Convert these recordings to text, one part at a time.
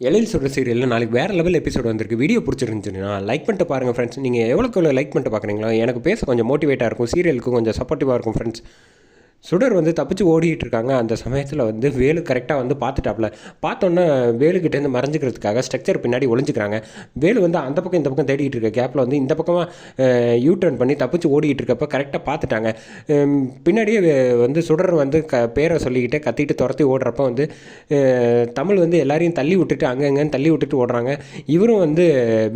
எழில் சொல்கிற சீரியலில் நாளைக்கு வேறு லெவல் எபிசோட் வந்திருக்கு. வீடியோ பிடிச்சிருந்துச்சுன்னா லைக் பண்ணிட்டு பாருங்கள் ஃப்ரெண்ட்ஸ் நீங்கள் எவ்வளோக்கு எவ்வளோ லைக் பண்ணிட்டு பார்க்குறீங்களோ எனக்கு பேச கொஞ்சம் மோட்டிவேட்டாக இருக்கும். சீரியலுக்கு கொஞ்சம் சப்போர்ட்டிவாக இருக்கும் ஃப்ரெண்ட்ஸ் சுடர் வந்து தப்பிச்சு ஓடிட்டு இருக்காங்க அந்த சமயத்தில் வந்து வேலு கரெக்டாக வந்து பார்த்துட்டாப்புல பார்த்தோன்னே வேலுக்கிட்டேருந்து மறைஞ்சிக்கிறதுக்காக ஸ்ட்ரக்சர் பின்னாடி ஒளிஞ்சிக்கிறாங்க. வேலு வந்து அந்த பக்கம் இந்த பக்கம் தேடிட்டு இருக்க கேப்பில் வந்து இந்த பக்கமாக யூ டர்ன் பண்ணி தப்பிச்சு ஓடிட்டு இருக்கப்ப கரெக்டாக பார்த்துட்டாங்க. பின்னாடியே வந்து சுடர் வந்து க பேரை சொல்லிக்கிட்டே கத்திட்டு துரத்தி ஓடுறப்ப வந்து தமிழ் வந்து எல்லாரையும் தள்ளி விட்டுட்டு அங்கங்கன்னு தள்ளி விட்டுட்டு ஓடுறாங்க. இவரும் வந்து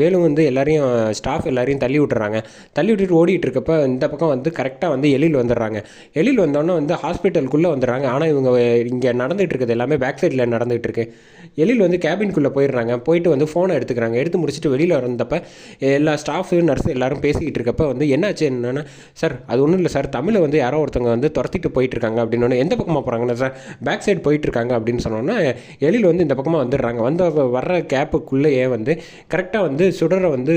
வேலு வந்து எல்லாரையும் ஸ்டாஃப் எல்லாரையும் தள்ளி விட்டுறாங்க. தள்ளி விட்டுட்டு ஓடிட்டு இருக்கப்ப இந்த பக்கம் வந்து கரெக்டாக வந்து எழில் வந்துடுறாங்க. எழில் வந்தோடனே வந்து ஹாஸ்பிட்டலுக்குள்ளே வந்துடுறாங்க. ஆனால் இவங்க இங்கே நடந்துகிட்டு இருக்குது எல்லாமே பேக் சைடில் நடந்துகிட்டு இருக்கு எழில் வந்து கேபின்குள்ளே போயிடுறாங்க. போயிட்டு வந்து ஃபோனை எடுத்துக்கிறாங்க. எடுத்து முடிச்சுட்டு வெளியில் வந்தப்ப எல்லா ஸ்டாஃபு நர்ஸ் எல்லாரும் பேசிக்கிட்டு இருக்கப்போ வந்து என்னாச்சு? என்னென்னா? சார் அது ஒன்றும் இல்லை சார். தமிழை வந்து யாரோ ஒருத்தவங்க வந்து துரத்திட்டு போயிட்டுருக்காங்க. அப்படின்னு எந்த பக்கமாக போகிறாங்கன்னா சார்? பேக் சைடு போயிட்டுருக்காங்க. அப்படின்னு சொன்னோன்னா எழில் வந்து இந்த பக்கமாக வந்துடுறாங்க. வந்து வர்ற கேப்புக்குள்ளேயே வந்து கரெக்டாக வந்து சுடரை வந்து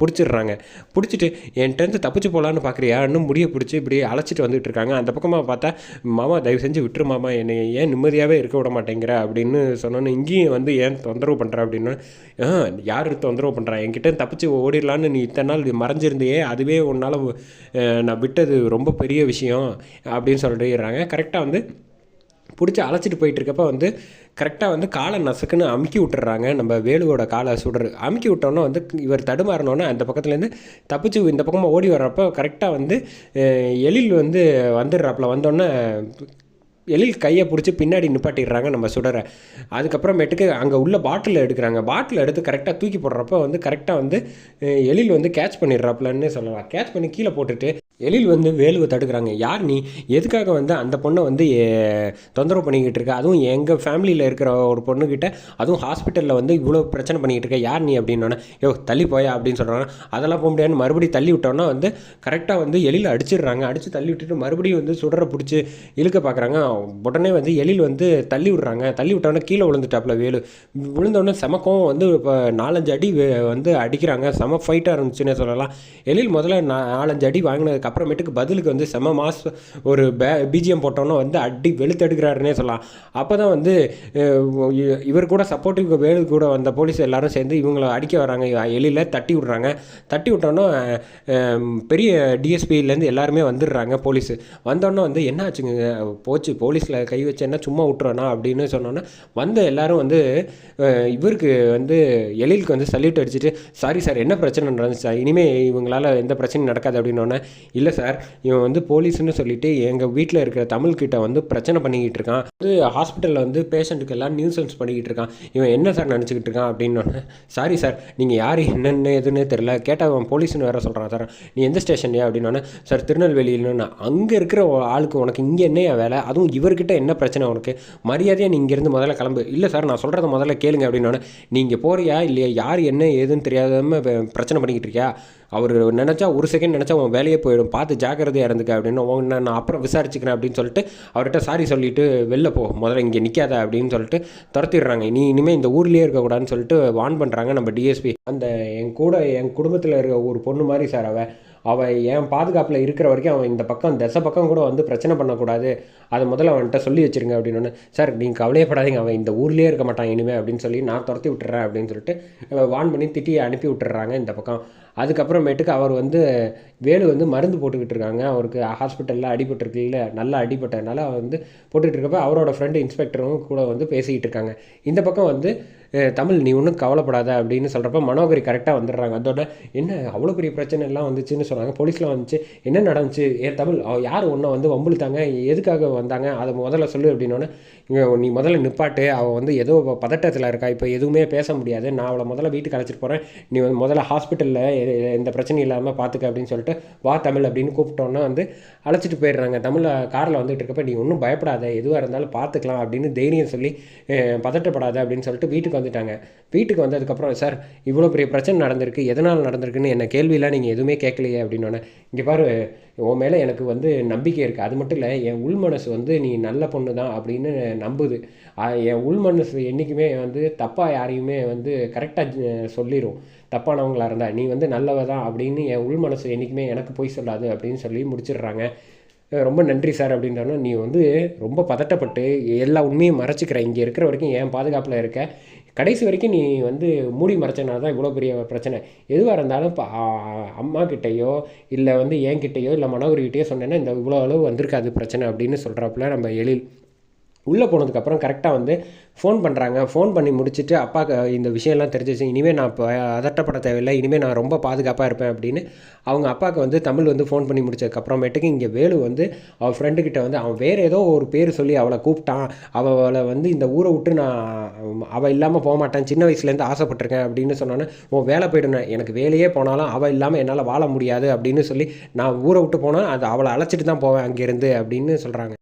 பிடிச்சிடுறாங்க. பிடிச்சிட்டு என்கிட்ட தப்பிச்சு போகலான்னு பார்க்குறியா இன்னும் முடிய பிடிச்சி இப்படி அழைச்சிட்டு வந்துட்டு இருக்காங்க அந்த பக்கமாக பார்த்தா பார்த்தா மாமா தயவு செஞ்சு விட்டுரு மாமா என்னை ஏன் நிம்மதியாகவே இருக்க விட மாட்டேங்கிற அப்படின்னு சொன்னோன்னே இங்கேயும் வந்து ஏன் தொந்தரவு பண்ணுற அப்படின்னு? யார் தொந்தரவு பண்ணுறா என்கிட்ட தப்பிச்சு ஓடிடலான்னு நீ இத்தனை நாள் மறைஞ்சிருந்தியே அதுவே உன்னால் நான் விட்டது ரொம்ப பெரிய விஷயம் அப்படின்னு சொல்லிடுறாங்க. கரெக்டாக வந்து பிடிச்சி அழைச்சிட்டு போயிட்டுருக்கப்ப வந்து கரெக்டாக வந்து காலை நசுக்குன்னு அமுக்கி விட்டுறாங்க. நம்ம வேலுவோட காலை சுடுற அமுக்கி விட்டோன்னே வந்து இவர் தடுமாறினோன்னே அந்த பக்கத்துலேருந்து தப்பிச்சு இந்த பக்கமாக ஓடி வர்றப்போ கரெக்டாக வந்து எழில் வந்து வந்துடுறாப்புல. வந்தோடனே எழில் கையை பிடிச்சி பின்னாடி நிப்பாட்டிடுறாங்க நம்ம சுடரை. அதுக்கப்புறமேட்டுக்கு அங்கே உள்ள பாட்டில் எடுக்கிறாங்க. பாட்டில் எடுத்து கரெக்டாக தூக்கி போடுறப்ப வந்து கரெக்டாக வந்து எழில் வந்து கேட்ச் பண்ணிடுறாப்புலன்னு சொல்லலாம். கேட்ச் பண்ணி கீழே போட்டுட்டு எழில் வந்து வேலுவை தடுக்கிறாங்க. யார் நீ? எதுக்காக வந்து அந்த பொண்ணை வந்து தொந்தரவு பண்ணிக்கிட்டு இருக்க? அதுவும் எங்கள் ஃபேமிலியில் இருக்கிற ஒரு பொண்ணுக்கிட்ட அதுவும் ஹாஸ்பிட்டலில் வந்து இவ்வளோ பிரச்சனை பண்ணிக்கிட்டு இருக்க. யார் நீ அப்படின்னோடனே யோ தள்ளி போயா அப்படின்னு சொல்கிறாங்க அதெல்லாம் போக முடியாதுன்னு மறுபடியும் தள்ளி விட்டோன்னா வந்து கரெக்டாக வந்து எழில் அடிச்சிடுறாங்க. அடித்து தள்ளி விட்டுட்டு மறுபடியும் வந்து சுடரை பிடிச்சி இழுக்க பார்க்குறாங்க. உடனே வந்து எழில் வந்து தள்ளி விடுறாங்க. தள்ளி விட்டோன்னே கீழே விழுந்துட்டாப்புல வேலு. விழுந்தோடனே செமக்கம் வந்து இப்போ நாலஞ்சு அடி வந்து அடிக்கிறாங்க. செம ஃபைட்டாக இருந்துச்சுன்னே சொல்லலாம். எழில் முதல்ல நாலஞ்சு அடி வாங்கினதுக்கு அப்புறமேட்டுக்கு பதிலுக்கு வந்து செம மாஸ் ஒரு பே பிஜிஎம் போட்டோன்னே வந்து அடி வெளுத்தெடுக்கிறாருன்னே சொல்லலாம். அப்போ தான் வந்து இவர் கூட சப்போர்ட்டிவ் வேலு கூட வந்த போலீஸ் எல்லாரும் சேர்ந்து இவங்கள அடிக்க வராங்க. எழில தட்டி விட்றாங்க. தட்டி விட்டோன்னே பெரிய டிஎஸ்பியிலேருந்து எல்லாருமே வந்துடுறாங்க போலீஸ். வந்தோடனே வந்து என்ன ஆச்சுங்க? போச்சு போலீஸில் கை வச்சேன்னா சும்மா விட்டுறோண்ணா அப்படின்னு சொன்னோன்னே வந்த எல்லாரும் வந்து இவருக்கு வந்து எழிலுக்கு வந்து சல்யூட் அடிச்சுட்டு சாரி சார் என்ன பிரச்சனை சார்? இனிமேல் இவங்களால் எந்த பிரச்சனையும் நடக்காது அப்படின்னோடனே இல்லை சார் இவன் வந்து போலீஸ்னு சொல்லிட்டு எங்கள் வீட்டில் இருக்கிற தமிழ்கிட்ட வந்து பிரச்சனை பண்ணிக்கிட்டு இருக்கான். வந்து ஹாஸ்பிட்டலில் வந்து பேஷண்ட்டுக்கு எல்லாம் நியூசன்ஸ் பண்ணிக்கிட்டு இருக்கான். இவன் என்ன சார் நினச்சிக்கிட்டு இருக்கான் அப்படின்னு சாரி சார் நீங்கள் யார் என்னென்ன எதுன்னே தெரில கேட்டால் அவன் போலீஸ்னு வேறு சொல்கிறான் சார். நீ எந்த ஸ்டேஷன்லையா அப்படின்னு சார் திருநெல்வேலியில்னு அங்கே இருக்கிற ஆளுக்கு உனக்கு இங்கே என்னையா வேலை? அதுவும் இவர்கிட்ட என்ன பிரச்சனை உனக்கு? மரியாதையாக நீ இங்கேருந்து முதல்ல கிளம்பு. இல்லை சார் நான் சொல்கிறத முதல்ல கேளுங்க. அப்படின்னோடனே நீங்கள் போறியா? இல்லையா? யார் என்ன ஏதுன்னு தெரியாதம பிரச்சனை பண்ணிக்கிட்டு இருக்கியா? அவர் நினச்சா ஒரு செகண்ட் நினச்சா உன் வேலையே போயிடும். பார்த்து ஜாக்கிரதையாக இருந்துக்க அப்படின்னு உன்னை நான் அப்புறம் விசாரிச்சுக்கிறேன் அப்படின்னு சொல்லிட்டு அவர்கிட்ட சாரி சொல்லிட்டு வெளில போ. முதல்ல இங்கே நிற்காத அப்படின்னு சொல்லிட்டு துரத்திடுறாங்க. நீ இனிமேல் இந்த ஊர்லேயே இருக்கக்கூடாதுன்னு சொல்லிட்டு வான் பண்ணுறாங்க நம்ம டிஎஸ்பி அந்த என் கூட என் குடும்பத்தில் இருக்க ஒரு பொண்ணு மாதிரி சார் அவள் அவள் என் பாதுகாப்பில் இருக்கிற வரைக்கும் அவன் இந்த பக்கம் திசை பக்கம் கூட வந்து பிரச்சனை பண்ணக்கூடாது. அதை முதல்ல அவன்கிட்ட சொல்லி வச்சிருங்க அப்படின்னு. சார் நீங்கள் கவலையப்படாதீங்க. அவன் இந்த ஊர்லேயே இருக்க மாட்டான் இனிமேல் அப்படின்னு சொல்லி நான் துரத்தி விட்டுறேன் அப்படின்னு சொல்லிட்டு வான் பண்ணி திட்டி அனுப்பி விட்டுறாங்க இந்த பக்கம். அதுக்கப்புறமேட்டுக்கு அவர் வந்து வேலு வந்து மருந்து போட்டுக்கிட்டு இருக்காங்க. அவருக்கு ஹாஸ்பிட்டலில் அடிபட்டிருக்குல்ல நல்லா அடிபட்டதுனால அவர் வந்து போட்டுக்கிட்டு இருக்கப்ப அவரோட ஃப்ரெண்டு இன்ஸ்பெக்டரும் கூட வந்து பேசிக்கிட்டு இருக்காங்க. இந்த பக்கம் வந்து தமிழ் நீ ஒன்றும் கவலைப்படாத அப்படின்னு சொல்கிறப்ப மனோகரி கரெக்டாக வந்துடுறாங்க. அதோட என்ன அவ்வளோ பெரிய பிரச்சனை எல்லாம் வந்துச்சுன்னு சொன்னாங்க. போலீஸ்லாம் வந்துச்சு. என்ன நடந்துச்சு? ஏன் தமிழ் யார் ஒன்றை வந்து வம்புழுத்தாங்க? எதுக்காக வந்தாங்க? அதை முதல்ல சொல்லு அப்படின்னோடனே நீ முதல்ல நிப்பாட்டு. அவள் வந்து ஏதோ பதட்டத்தில் இருக்கா. இப்போ எதுவுமே பேச முடியாது. நான் அவளை முதல்ல வீட்டுக்கு அழைச்சிட்டு போகிறேன் நீ வந்து முதல்ல ஹாஸ்பிட்டலில் எந்த பிரச்சனையும் இல்லாமல் பார்த்துக்க அப்படின்னு சொல்லிட்டு வா தமிழ் அப்படின்னு கூப்பிட்டோன்னா வந்து அழைச்சிட்டு போயிடுறாங்க. தமிழை காரில் வந்துட்டு இருக்கப்ப நீ ஒன்றும் பயப்படாத. எதுவாக இருந்தாலும் பார்த்துக்கலாம் அப்படின்னு தைரியம் சொல்லி பதட்டப்படாத அப்படின்னு சொல்லிட்டு வீட்டுக்கு வந்துட்டாங்க. வீட்டுக்கு வந்ததுக்கப்புறம் சார் இவ்வளோ பெரிய பிரச்சனை நடந்திருக்கு. எதனால் நடந்திருக்குன்னு என்ன கேள்வியெலாம் நீங்கள் எதுவுமே கேட்கலையே? அப்படின்னோடனே இங்கே பாரு உன் மேலே எனக்கு வந்து நம்பிக்கை இருக்குது அது மட்டும் இல்லை என் உள் மனசு வந்து நீ நல்ல பொண்ணு தான் அப்படின்னு நம்புது. என் உள் மனசு என்றைக்குமே வந்து தப்பாக யாரையுமே வந்து கரெக்டாக சொல்லிடும் தப்பானவங்களாக இருந்தால் நீ வந்து நல்லவ தான் அப்படின்னு என் உள் மனசு என்றைக்குமே எனக்கு போய் சொல்லாது அப்படின்னு சொல்லி முடிச்சிடுறாங்க. ரொம்ப நன்றி சார் அப்படின்றனா நீ வந்து ரொம்ப பதட்டப்பட்டு எல்லா உண்மையும் மறைச்சிக்கிற. இங்கே இருக்கிற வரைக்கும் என் பாதுகாப்பில் இருக்க. கடைசி வரைக்கும் நீ வந்து மூடி மறைச்சனால தான் இவ்வளோ பெரிய பிரச்சனை. எதுவாக இருந்தாலும் இப்போ அம்மா கிட்டேயோ இல்லை வந்து என்கிட்டயோ இல்லை மனோகர்கிட்டயோ சொன்னேன்னா இந்த இவ்வளோ அளவு வந்திருக்காது பிரச்சனை அப்படின்னு சொல்கிறாப்புல நம்ம எழில். உள்ளே போனதுக்கப்புறம் கரெக்டாக வந்து ஃபோன் பண்ணுறாங்க ஃபோன் பண்ணி முடிச்சுட்டு அப்பாவுக்கு இந்த விஷயம்லாம் தெரிஞ்சிச்சு. இனிமேல் நான் இப்போ அதட்டப்பட தேவையில்லை. இனிமேல் நான் ரொம்ப பாதுகாப்பாக இருப்பேன் அப்படின்னு அவங்க அப்பாவுக்கு வந்து தமிழ் வந்து ஃபோன் பண்ணி முடிச்சதுக்கப்புறமேட்டுக்கு இங்கே வேலு வந்து அவள் ஃப்ரெண்டுக்கிட்ட வந்து அவன் வேறு ஏதோ ஒரு பேர் சொல்லி அவளை கூப்பிட்டான். அவளை வந்து இந்த ஊரை விட்டு நான் அவள் இல்லாமல் போக மாட்டேன். சின்ன வயசுலேருந்து ஆசைப்பட்டிருக்கேன் அப்படின்னு சொன்னோன்னே உன் வேலை போயிடுனேன் எனக்கு வேலையே போனாலும் அவள் இல்லாமல் என்னால் வாழ முடியாது. அப்படின்னு சொல்லி நான் ஊரை விட்டு போனால் அது அவளை அழைச்சிட்டு தான் போவேன் அங்கேருந்து அப்படின்னு சொல்கிறாங்க